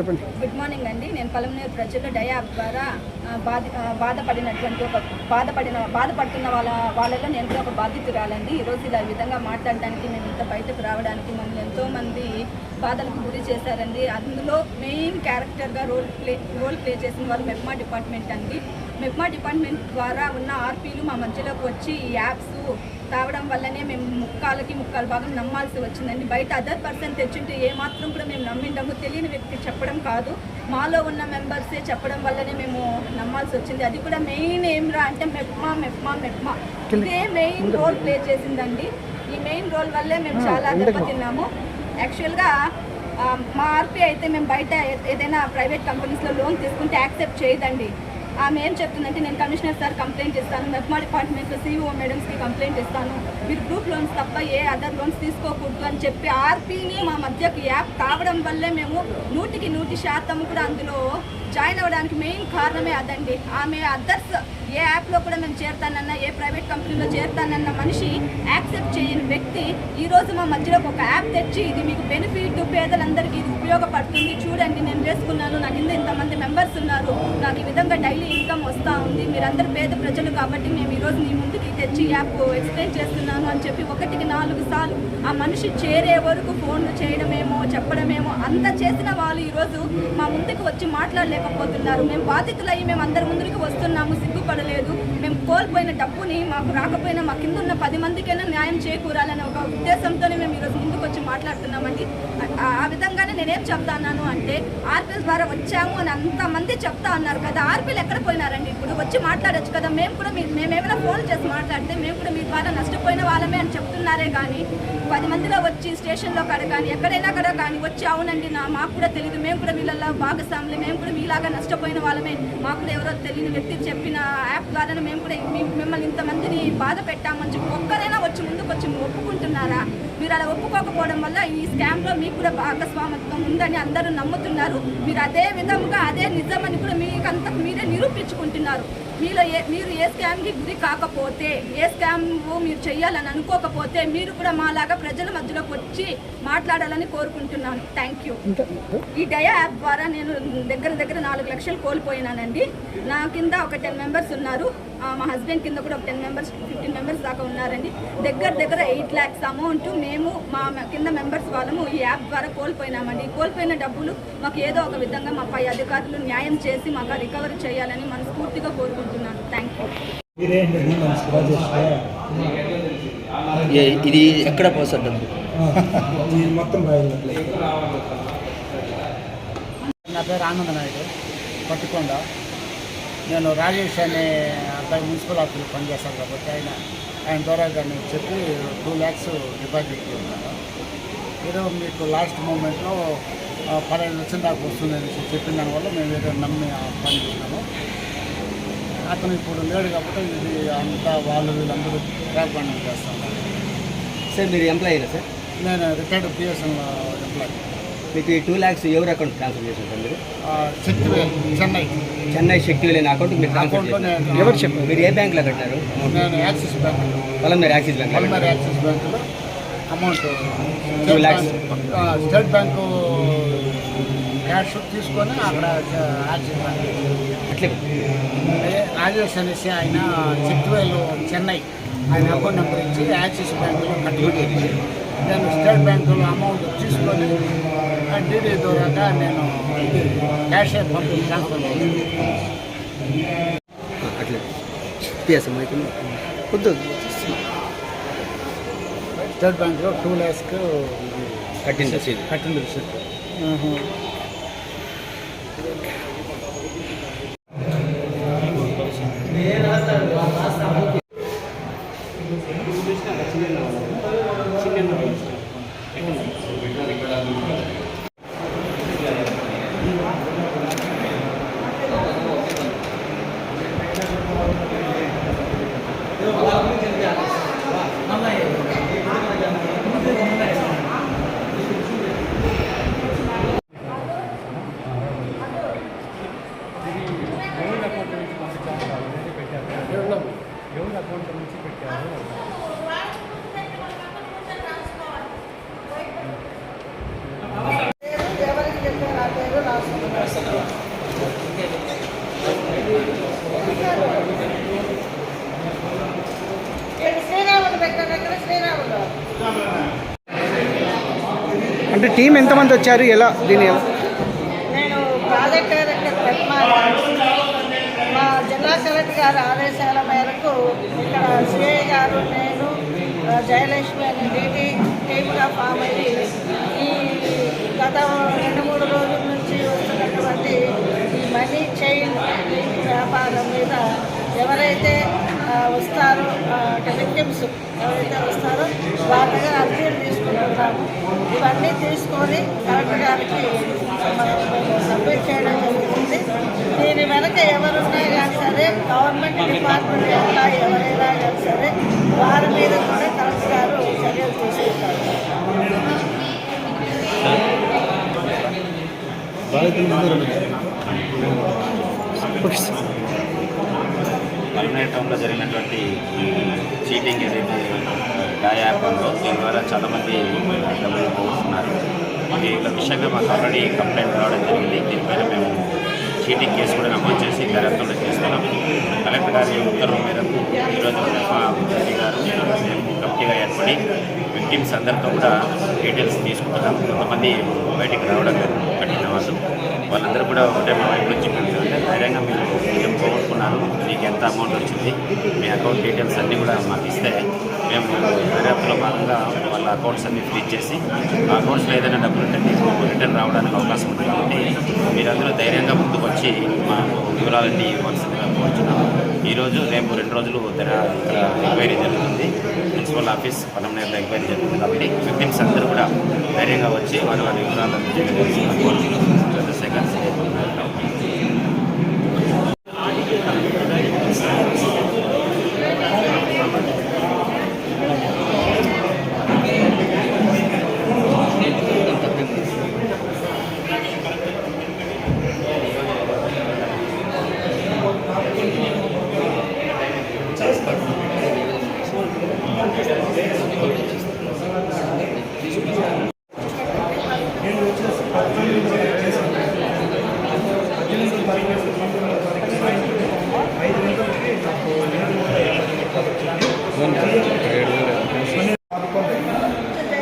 చెప్పండి. Good morning అండి. నేను పలమనేరు ప్రజలు డయా ద్వారా బాధ బాధపడినటువంటి ఒక బాధపడిన బాధపడుతున్న వాళ్ళ వాళ్ళలో నేను కూడా ఒక బాధితురాలండి. ఈరోజు ఇలా విధంగా మాట్లాడడానికి మేము ఇంత బయటకు రావడానికి మమ్మల్ని ఎంతోమంది బాధలకు గురి చేశారండి. అందులో మెయిన్ క్యారెక్టర్గా రోల్ ప్లే రోల్ ప్లే చేసిన వాళ్ళు మెమ్మా డిపార్ట్మెంట్ అండి. మెప్మా డిపార్ట్మెంట్ ద్వారా ఉన్న ఆర్పీలు మా మధ్యలోకి వచ్చి ఈ యాప్స్ తాగడం వల్లనే మేము ముక్కాలకి ముక్కాలు భాగం నమ్మాల్సి వచ్చిందండి. బయట అదర్ పర్సన్ తెచ్చుంటే ఏ మాత్రం కూడా మేము నమ్మిండము. తెలియని వ్యక్తి చెప్పడం కాదు. మాలో ఉన్న మెంబర్సే చెప్పడం వల్లనే మేము నమ్మాల్సి వచ్చింది. అది కూడా మెయిన్ ఏమ్రా అంటే మెప్మా మెప్మా మెప్మా. ఇదే మెయిన్ రోల్ ప్లే చేసిందండి. ఈ మెయిన్ రోల్ వల్లే మేము చాలా దెబ్బతిన్నాము. యాక్చువల్గా మా ఆర్పీ అయితే మేము బయట ఏ- ఏదైనా ప్రైవేట్ కంపెనీస్లో లోన్ తీసుకుంటే యాక్సెప్ట్ చేయదండి. ఆమె ఏం చెప్తుందంటే నేను కమిషనర్ సార్ కంప్లైంట్ ఇస్తాను మెప్మా డిపార్ట్మెంట్లో సీఈఓ మేడమ్స్కి కంప్లైంట్ ఇస్తాను. మీరు గ్రూప్ లోన్స్ తప్ప ఏ అదర్ లోన్స్ తీసుకోకూడదు అని చెప్పి ఆర్పీని మా మధ్యకి యాప్ కావడం వల్లే మేము నూటికి నూటి శాతం కూడా అందులో జాయిన్ అవ్వడానికి మెయిన్ కారణమే అదండి. ఆమె అదర్స్ ఏ యాప్లో కూడా మేము చేరుతానన్నా ఏ ప్రైవేట్ కంపెనీలో చేరుతానన్న మనిషి యాక్సెప్ట్ చేయని వ్యక్తి ఈరోజు మా మధ్యలో ఒక యాప్ తెచ్చి ఇది మీకు బెనిఫిట్ పేదలందరికీ ఇది ఉపయోగపడుతుంది. చూడండి నేను చేసుకున్నాను నా కింద ఇంతమంది మెంబర్స్ ఉన్నారు నాకు ఈ విధంగా డైలీ ఇన్కమ్ వస్తూ ఉంది మీరందరూ పేద ప్రజలు కాబట్టి మేము ఈరోజు మీ ముందుకి తెచ్చి యాప్ ఎక్స్ప్లెయిన్ చేస్తున్నాను అని చెప్పి ఒకటికి నాలుగు సార్లు ఆ మనిషి చేరే వరకు ఫోన్లు చేయడమేమో చెప్పడమేమో అంత చేసిన వాళ్ళు ఈరోజు మా ముందుకు వచ్చి మాట్లాడలేదు మాట్లాడలేకపోతున్నారు మేము బాధితులయ్యి మేము అందరి ముందుకు వస్తున్నాము సిగ్గుపడలేదు. మేము కోల్పోయిన డబ్బుని మాకు రాకపోయినా మా కింద ఉన్న పది మందికైనా న్యాయం చేకూరాలనే ఒక ఉద్దేశంతోనే మేము ఈరోజు ముందుకు వచ్చి మాట్లాడుతున్నామండి. ఆ- విధంగానే నేనేం చెప్తాను అంటే ఆర్పీఎల్ ద్వారా వచ్చాము అని అంతమంది చెప్తా అన్నారు కదా ఆర్పీలు ఎక్కడ పోయినారండి? ఇప్పుడు వచ్చి మాట్లాడొచ్చు కదా మేము కూడా మీ మేమేమైనా ఫోన్ చేసి మాట్లాడితే మేము కూడా మీ ద్వారా నష్టపోయిన వాళ్ళమే అని చెప్తున్నారే కానీ పది మందిలో వచ్చి స్టేషన్లో కాడ కానీ ఎక్కడైనా కూడా కానీ వచ్చి అవునండి నా మాకు కూడా తెలియదు మేము కూడా వీళ్ళల్లో భాగస్వాములు. మేము కూడా మీలాగా నష్టపోయిన వాళ్ళమే. మాకు కూడా ఎవరో తెలియని వ్యక్తి చెప్పిన యాప్ ద్వారానే మేము కూడా మిమ్మల్ని ఇంతమందిని బాధ పెట్టామని చెప్పి ఒక్కరైనా వచ్చి ముందుకు వచ్చి ఒప్పుకుంటున్నారా? మీరు అలా ఒప్పుకోకపోవడం వల్ల ఈ స్కామ్లో మీకు కూడా భాగస్వామత్వం ఉందని అందరూ నమ్ముతున్నారు. మీరు అదే విధముగా అదే నిజమని కూడా మీకంతకు మీరే నిరూపించుకుంటున్నారు. మీలో ఏ మీరు ఏ స్కామ్కి గురి కాకపోతే ఏ స్కామ్ మీరు చేయాలని అనుకోకపోతే మీరు కూడా మాలాగా ప్రజల మధ్యలోకి వచ్చి మాట్లాడాలని కోరుకుంటున్నాను. థ్యాంక్ యూ ఈ డయా యాప్ ద్వారా నేను దగ్గర దగ్గర నాలుగు లక్షలు కోల్పోయినానండి. నా కింద ఒక టెన్ మెంబర్స్ ఉన్నారు. మా హస్బెండ్ కింద కూడా ఒక టెన్ మెంబర్స్ ఫిఫ్టీన్ మెంబర్స్ దాకా ఉన్నారండి. దగ్గర దగ్గర ఎయిట్ ల్యాక్స్ అమౌంట్ మేము మా మె- కింద మెంబర్స్ వాళ్ళము ఈ యాప్ ద్వారా కోల్పోయినామండి. కోల్పోయిన డబ్బులు మాకు ఏదో ఒక విధంగా మా పై అధికారులు న్యాయం చేసి మాకు రికవరీ చేయాలని మనస్ఫూర్తిగా కోరుకుంటున్నాను. థ్యాంక్ యూ ఇది ఎక్కడ పోసారు డబ్బు మొత్తం నా పేరు ఆనంద నాయుడు పట్టుకొండ. నేను రాజేష్ అనే అబ్బాయి మున్సిపల్ ఆఫీస్లో పనిచేస్తాను కాబట్టి ఆయన ఆయన ద్వారా దాన్ని చెప్పి టూ ల్యాక్స్ డిపాజిట్ ఏదో మీకు లాస్ట్ మూమెంట్లో పదహైదు లక్షల దాకా వస్తుందని చెప్పిన దానివల్ల మేము ఏదో నమ్మి పని చేసినాము అతను ఇప్పుడు లేడు కాబట్టి ఇది అంతా వాళ్ళు వీళ్ళందరూ ట్రాక్ పని చేస్తాను సార్ మీరు ఎంప్లాయీ సార్? నేను రిటైర్డ్ పిఎస్ఎన్ ఎంప్లాయీ మీకు ఈ టూ ల్యాక్స్ ఎవరు అకౌంట్ ట్రాన్స్ఫర్ చేశారు సార్ మీరు? చెన్నై. చెన్నై శక్తి లేని అకౌంట్ మీరు ట్రాన్స్ఫర్ అకౌంట్లో చేశారు. ఎవరు చెప్పారు? మీరు ఏ బ్యాంక్లో కట్టారు? యాక్సిస్ బ్యాంక్ పొలం మీరు యాక్సిస్ బ్యాంక్ యాక్సిస్ బ్యాంకులో అమౌంట్ lakhs. ఆ, స్టేట్ బ్యాంకు క్యాష్ తీసుకొని అక్కడ యాక్సిస్ బ్యాంక్ అట్లే. అదే రాజేష్ అనేసి ఆయన చిత్తువేలు చెన్నై ఆయన అకౌంట్ నెంబర్ ఇచ్చి యాక్సిస్ బ్యాంకులో కట్టుబడి. నేను స్టేట్ బ్యాంకులో అమౌంట్ తీసుకొని డీడీ ద్వారా నేను. క్యాషియర్ పంపి ట్రాన్స్ఫర్ అట్లే. వద్దు. స్టేట్ బ్యాంకులో టూ ల్యాక్స్కి కట్టింది ఉన్నాం ఎవరు అకౌంట్ నుంచి పెట్టారు? అంటే టీం ఎంతమంది వచ్చారు? ఎలా దీని నేను ప్రాజెక్ట్ డైరెక్టర్ గారి ఆదేశాల మేరకు ఇక్కడ సిఐ గారు నేను జయలక్ష్మి అనే డీటీ టీమ్గా ఫామ్ అయ్యి ఈ గత రెండు మూడు రోజుల నుంచి వస్తున్నటువంటి ఈ మనీ చైన్ వ్యాపారం మీద ఎవరైతే వస్తారో విక్టిమ్స్ ఎవరైతే వస్తారో వాళ్ళ దగ్గర అర్జీలు తీసుకుంటున్నాము. ఇవన్నీ తీసుకొని కలెక్టర్ గారికి సబ్మిట్ చేయడం జరుగుతుంది. దీని వెనక ఎవరు గవర్నమెంట్ డిపార్ట్మెంట్ ఎవరైనా సరే వారి మీద కూడా కలెక్టర్ గారు చర్యలు తీసుకుంటారు. టౌన్లో జరిగినటువంటి ఈ చీటింగ్ ఏదైతే డాయా యాప్ ఉందో దీని ద్వారా చాలామంది డబ్బులు మరి దీనిలో విషయంగా మాకు ఆల్రెడీ కంప్లైంట్ రావడం జరిగింది. చీటింగ్ కేసు కూడా నమోదు చేసి దర్యాప్తులో చేస్తున్నాం. కలెక్టర్ గారి ఉత్తర్వు మేరకు ఈరోజు మా రెడ్డి గారు మేము కమిటీగా ఏర్పడి విక్టిమ్స్ అందరితో కూడా డీటెయిల్స్ తీసుకుంటున్నాం. కొంతమంది బయటికి రావడం లేదు కట్టిన వాళ్ళు వాళ్ళందరూ కూడా ఒకటే మా వైపు నుంచి ధైర్యంగా మీరు ఏం పోగొట్టుకున్నారు? మీకు ఎంత అమౌంట్ వచ్చింది? మీ అకౌంట్ డీటెయిల్స్ అన్నీ కూడా మాకు ఇస్తే మేము దర్యాప్తులో భాగంగా వాళ్ళ అకౌంట్స్ అన్ని ఫ్రీజ్ చేసి ఆ అకౌంట్స్లో ఏదైనా డబ్బులు ఉంటే మీకు రిటర్న్ రావడానికి అవకాశం ఉంది కాబట్టి మీరందరూ ధైర్యంగా ముందుకు వచ్చి మాకు వివరాలన్నీ ఇవ్వాల్సిందిగా కోరుచున్నాము ఈరోజు రేపు రెండు రోజులు ఇక్కడ ఎంక్వైరీ జరుగుతుంది. ప్రిన్సిపల్ ఆఫీస్ పలమనేరులో ఎంక్వైరీ జరుగుతుంది కాబట్టి విక్టిమ్స్ అందరూ కూడా ధైర్యంగా వచ్చి వారి వారి వివరాలను తెలియజేస్తున్న కోరుచున్నాము చంద్రశేఖర్ సిఐ నేను వచ్చేసి పద్దెనిమిది వరకు చేశాను పద్దెనిమిది తారీఖు ఐదు గంటలకి నాకు ఏడు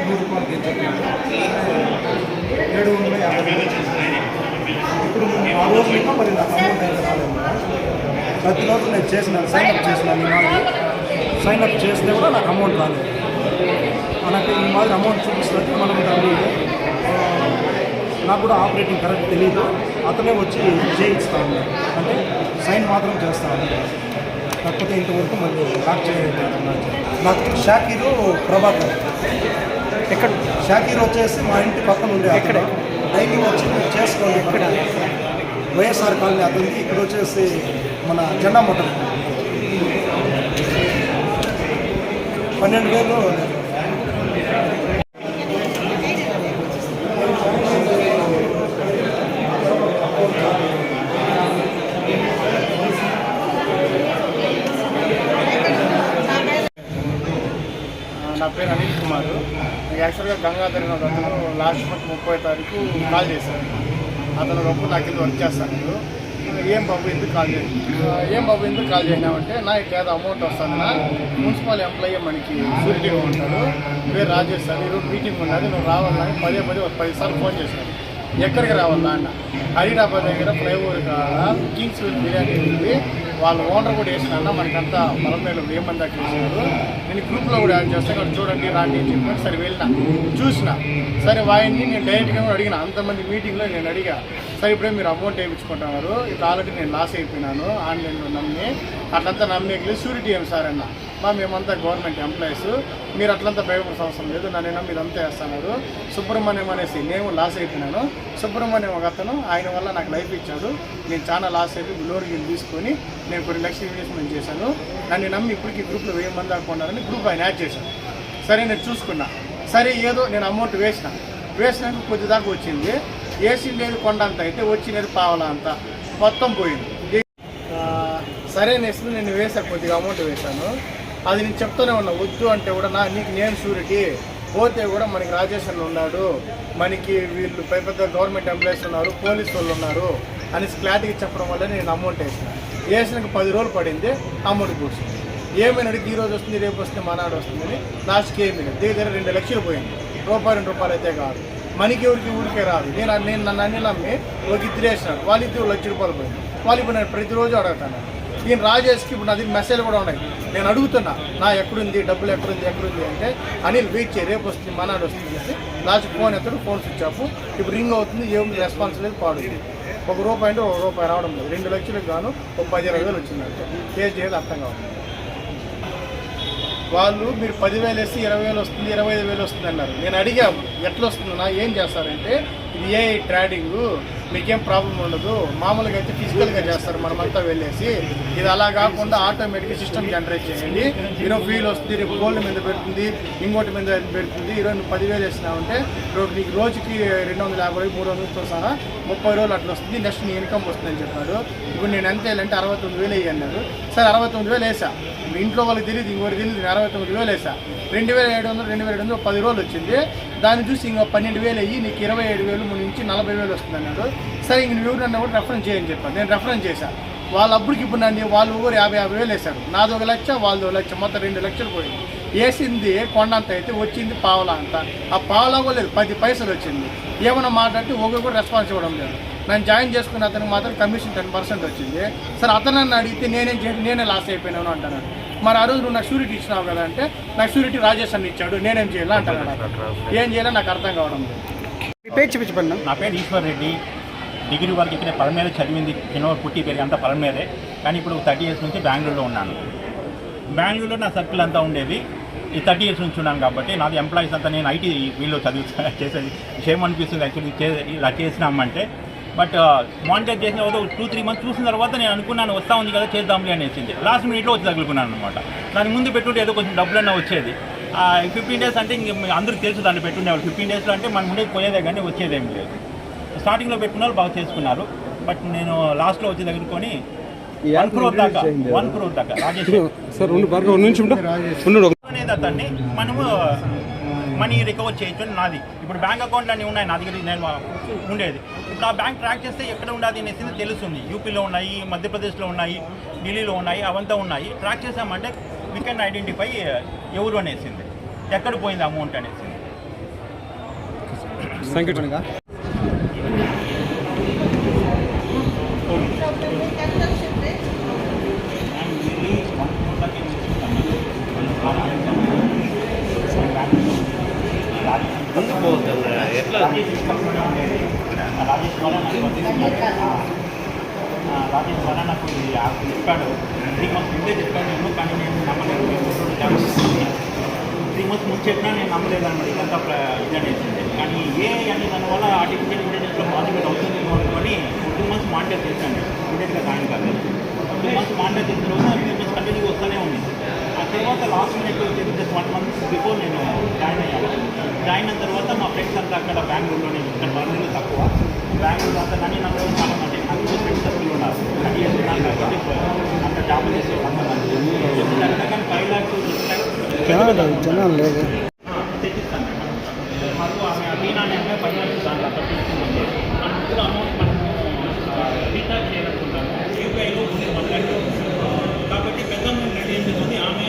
నూరు రూపాయలు తెచ్చాను ఏడు వందల యాభై ఇప్పుడు ఆ రోజు ఇంకా మరి నాకు అమౌంట్ అయితే రాలేదు ప్రతిరోజు నేను చేసినాను సైన్ అప్ చేసినాను ఈ మాదిరి సైన్ అప్ చేస్తే కూడా నాకు అమౌంట్ రాలేదు. మనకి ఈ మాదిరి అమౌంట్ చూపిస్తుంది మనం దాన్ని నాకు కూడా ఆపరేటింగ్ కరెక్ట్ తెలియదు అతనే వచ్చి చేయిస్తా ఉన్నాడు. అంటే సైన్ మాత్రం చేస్తా ఉన్నాడు. కాకపోతే ఇంతవరకు మళ్ళీ లాక్ చేయలేదు నాకు షాకీరు ప్రభాకర్. ఎక్కడ? షాకీర్ వచ్చేసి మా ఇంటి పక్కన ఉండే ఎక్కడ? డైలీ వచ్చి చేసుకోండి ఎక్కడ? వైఎస్ఆర్ కాలనీ అతనికి ఇక్కడ వచ్చేసి మన జెండా మోటార్ పన్నెండు వేలు. నా పేరు అనిల్ కుమార్. యాక్చువల్గా గంగాధర్ అనే అతను లాస్ట్ మంత్ ముప్పై తారీఖు కాల్ చేశాను. అతను రొప్పు నాకు ఇది వర్క్ చేస్తాను ఏం బాబు ఎందుకు కాల్ చేసి ఏం బాబు ఎందుకు కాల్ చేసినామంటే నా ఏదో అమౌంట్ వస్తుందన్నా మున్సిపల్ ఎంప్లాయీ మనకి సూరిటీగా ఉంటాడు. పేరు రాజేష్ సార్ ఈరోజు మీటింగ్ ఉన్నది నువ్వు రావాలని పదే పదే ఒక పది సార్లు ఫోన్ చేశాను ఎక్కడికి రావాలా అన్న హైదరాబాద్ దగ్గర ఫ్లైఓవర్ కాడ కింగ్స్ బిర్యానీ ఉంది. వాళ్ళ ఓనర్ కూడా వేసినా మనకంతా పొలంలో వెయ్యి మంది దాకా వేసినారు. నేను గ్రూప్లో కూడా యాడ్ చేస్తాను ఇక్కడ చూడండి రాండి అని చెప్పాను సరే వెళ్ళిన. చూసిన. సరే వాయిని నేను డైరెక్ట్గా కూడా అడిగిన. అంతమంది మీటింగ్లో నేను అడిగా. సరే ఇప్పుడే మీరు అమౌంట్ వేయించుకుంటున్నారు. ఇది ఆల్రెడీ నేను లాస్ అయిపోయినాను. ఆన్లైన్లో నమ్మి అట్లంతా నమ్మేకి సూరిటీ ఏం సార్ అన్న? మా మేమంతా గవర్నమెంట్ ఎంప్లాయీస్. మీరు అట్లంతా భయపడే అవసరం లేదు. నన్ను మీరు అంతా వేస్తున్నారు సుబ్రహ్మణ్యం అనేసి నేను లాస్ అయిపోయినాను. సుబ్రహ్మణ్యం ఒక అతను ఆయన వల్ల నాకు లైఫ్ ఇచ్చాడు. నేను చాలా లాస్ అయిపోయి లోన్ తీసుకొని నేను కొన్ని లక్షలు ఇన్వెస్ట్మెంట్ చేశాను. నన్ను నమ్మి ఇప్పటికి గ్రూప్లో వెయ్యి మంది దాకా గ్రూప్ ఆయన యాడ్ చేశాను సరే నేను చూసుకున్నా. సరే ఏదో నేను అమౌంట్ వేసిన. వేసినాక కొద్ది దాకా వచ్చింది. ఏసీ లేదు కొండ అంత అయితే వచ్చినది పావలా అంత. మొత్తం పోయింది. సరే అనేసి నేను వేసా కొద్దిగా అమౌంట్ వేశాను. అది నేను చెప్తూనే ఉన్నా వద్దు అంటే కూడా నా నీకు నేను షూరిటీ పోతే కూడా మనకి రాజేష్ ఉన్నాడు. మనకి వీళ్ళు పెద్ద పెద్ద గవర్నమెంట్ ఎంప్లాయీస్ ఉన్నారు పోలీస్ వాళ్ళు ఉన్నారు అనేసి క్లారిటీగా చెప్పడం వల్ల నేను అమౌంట్ వేసిన. వేసినాక పది రోజులు పడింది అమౌంట్ కూర్చుంది. ఏమైనా అడిగి ఈ రోజు వస్తుంది రేపు వస్తుంది మనాడు వస్తుందని లాస్ట్కి ఏమి దగ్గర దగ్గర రెండు లక్షలు పోయింది. రూపాయి రెండు రూపాయలు అయితే కాదు. మనకి ఎవరికి ఊరికే రాదు. నేను నేను నన్ను అన్ని నమ్మి ఒక ఇద్దరు వేసినాడు వాళ్ళు ఇద్దరు లక్ష రూపాయలు పోయింది. వాళ్ళు ఇప్పుడు నేను ప్రతిరోజు అడుగుతాను ఈయన రాజేష్కి ఇప్పుడు నాది మెసేజ్ కూడా ఉన్నాయి. నేను అడుగుతున్నా నా ఎక్కడుంది డబ్బులు ఎక్కడుంది ఎక్కడుంది అంటే అనిల్ వెయిట్ చేయి రేపు వస్తుంది మనాడు వస్తుంది చెప్పి లాస్ట్ ఫోన్ ఎత్తడు ఫోన్ స్విచ్ ఆఫ్. ఇప్పుడు రింగ్ అవుతుంది ఏం రెస్పాన్స్ లేదు పాడు ఒక రూపాయి అంటే ఒక రూపాయి రావడం లేదు. రెండు లక్షలకు గాను ఒక పది ఇరవై వేలు వచ్చింది అంటే ఏం చేయాలి అర్థం కావాలి వాళ్ళు మీరు పదివేలు వేసి ఇరవై వేలు వస్తుంది ఇరవై ఐదు వేలు వస్తుంది అన్నారు. నేను అడిగాము ఎట్లా వస్తుందన్నా ఏం చేస్తారంటే ఇది ఏ ట్రేడింగ్ మీకేం ప్రాబ్లం ఉండదు మామూలుగా అయితే ఫిజికల్గా చేస్తారు మనమంతా వెళ్ళేసి. ఇది అలా కాకుండా ఆటోమేటిక్గా సిస్టమ్ జనరేట్ చేయండి. ఈరోజు వీల్ వస్తుంది రేపు గోల్డ్ మీద పెడుతుంది ఇంకోటి మీద పెడుతుంది ఈరోజు నువ్వు పదివేలు వేసినావంటే రేపు నీకు రోజుకి రెండు వందల యాభై మూడు వందలతో సహా ముప్పై రోజులు అట్లా వస్తుంది నెక్స్ట్ నీ ఇన్కమ్ వస్తుందని చెప్పాడు ఇప్పుడు నేను ఎంత వేయాలంటే అరవై తొమ్మిది వేలు వేయి అన్నారు. సరే అరవై తొమ్మిది వేలు వేసా మీ ఇంట్లో వాళ్ళకి తెలియదు ఇంకోటి తెలియదు నేను అరవై తొమ్మిది వేలు వేసా రెండు వేల ఏడు వందలు రెండు వేల ఏడు వందలు పది రోజులు వచ్చింది. దాని చూసి ఇంకో పన్నెండు వేలు అయ్యి నీకు ఇరవై ఏడు వేలు నుంచి నలభై వేలు వస్తుంది అన్నాడు. సరే ఇంక నువ్వు నన్ను కూడా రెఫరెన్స్ చేయని చెప్పాను. నేను రెఫరెన్స్ చేశాను వాళ్ళ అప్పటికి ఇప్పుడు నన్ను వాళ్ళు ఊరు యాభై యాభై వేలు వేశారు. నాది ఒక లక్ష వాళ్ళది ఒక లక్ష మొత్తం రెండు లక్షలు పోయింది. వేసింది కొండంత అయితే వచ్చింది పావలా అంత. ఆ పావలా కూడా లేదు పది పైసలు వచ్చింది. ఏమైనా మాట్లాడితే ఒకరు కూడా రెస్పాన్స్ ఇవ్వడం లేదు. నన్ను జాయిన్ చేసుకున్న అతనికి మాత్రం కమిషన్ టెన్ పర్సెంట్ వచ్చింది. సరే అతను నన్ను అడిగితే నేనేం చేసి నేనే లాస్ అయిపోయినాను అంటున్నాను మరి ఆ రోజు నువ్వు నాకు షూరిటీ ఇచ్చినావు కదా అంటే నాకు షూరిటీ రాజేష్ అని ఇచ్చాడు నేనేం చేయాలి అంటున్నాడు ఏం చేయాలో నాకు అర్థం కావడం లేదు. పేరు చూపించబడినా నా పేరు ఈశ్వర్ రెడ్డి. డిగ్రీ వరకు ఇక్కడ పలమేర చదివింది. చిన్నవారు పుట్టి పెరిగి అంతా పలమేరే. కానీ ఇప్పుడు థర్టీ ఇయర్స్ నుంచి బెంగళూరులో ఉన్నాను. బెంగళూరులో నా సర్కిల్ అంతా ఉండేది. ఈ థర్టీ ఇయర్స్ నుంచి ఉన్నాను కాబట్టి నాది ఎంప్లాయీస్ అంతా నేను ఐటీ వీళ్ళు చదువు చేసేది. విషయం అనిపిస్తుంది? యాక్చువల్లీ చే ఇలా చేసినామంటే బట్ మానిటర్ చేసిన తర్వాత టూ త్రీ మంత్స్ చూసిన తర్వాత నేను అనుకున్నాను వస్తా ఉంది కదా చేద్దాంలే అనేసింది లాస్ట్ మినిట్లో వచ్చి తగులుకున్నాను అనమాట దాని ముందు పెట్టుంటే ఏదో కొంచెం డబ్బులన్నా వచ్చేది. ఫిఫ్టీన్ డేస్ అంటే ఇంక అందరికీ తెలుసు దాన్ని పెట్టుండేవాళ్ళు ఫిఫ్టీన్ డేస్లో అంటే మనం ఉండేది పోయేదే కానీ వచ్చేదేం లేదు. స్టార్టింగ్లో పెట్టుకున్న బాగా చేసుకున్నారు. బట్ నేను లాస్ట్లో వచ్చి తగులుకొని వన్ క్రోర్ దాకా వన్ క్రోర్ దాకా రాజేష్. సార్ రెండు బాగా నుంచి ఉండు. అనేది అతన్ని మనము మనీ రికవర్ చేయొచ్చు అని నాది. ఇప్పుడు బ్యాంక్ అకౌంట్లు అన్నీ ఉన్నాయి నా దగ్గర నేను ఉండేది. ఇప్పుడు ఆ బ్యాంక్ ట్రాక్ చేస్తే ఎక్కడ ఉండాలి అనేసి తెలుస్తుంది. యూపీలో ఉన్నాయి మధ్యప్రదేశ్లో ఉన్నాయి ఢిల్లీలో ఉన్నాయి అవంతా ఉన్నాయి. ట్రాక్ చేసామంటే వీ కెన్ ఐడెంటిఫై ఎవరు అనేసింది. ఎక్కడ పోయింది అమౌంట్ అనేసి సంకటంగా మీకు ఎంత వచ్చింది రాజేష్ వల్ల నాకు రాజేష్ వల్ల నాకు ఇది యాప్ చెప్పాడు త్రీ మంత్స్ ముందే చెప్పాడు నేను కానీ నేను నమ్మలేదు త్రీ మంత్స్ ముందు చెప్పినా నేను నమ్మలేదు అన్నమాట ఇదంతా ప్ర- ఇది అనేసింది కానీ ఏ అనే దానివల్ల ఆర్టిఫిషియల్ ఇంటెలిజెన్స్లో మానిటర్ అవుతుంది అనుకొని టూ మంత్స్ మానిటర్ చేశాను. ఇమీడియట్గా జాయిన్ కాదు. టూ మంత్స్ మానిటర్ చేసిన తర్వాత త్రీ మంత్స్ కంటిన్యూ వస్తూనే ఉంది. ఆ తర్వాత లాస్ట్ మినిట్ వచ్చేది జస్ట్ వన్ మంత్ బిఫోర్ నేను జాయిన్ అయ్యాను జాయిన్ అయిన తర్వాత మా ఫ్రెండ్స్ అంతా అక్కడ బెంగళూరులోనే ఇక్కడ బెంగళూరు తక్కువ. బెంగళూరు అంతా కానీ నాకు చాలా మంది నాకు ఫ్రెండ్స్ సర్కిల్ ఉన్నారు. అది చేస్తున్నాను కాబట్టి అంత జాబ్ చేసే వంద మంది కానీ ఫైవ్ ల్యాక్స్ జనాలు లేదు తెచ్చిస్తాను మాకు ఆమె అమీనా అనే అమ్మాయి పది లక్షలు దాంట్లో అక్కడ తీసుకుంది మన ముగ్గురు అమౌంట్ మనము రీఛార్జ్ చేయాలనుకుంటాము యూపీఐలో ఉంది వన్ ల్యాక్ కాబట్టి పెద్ద అమౌంట్ రెడీ చేసేది ఆమె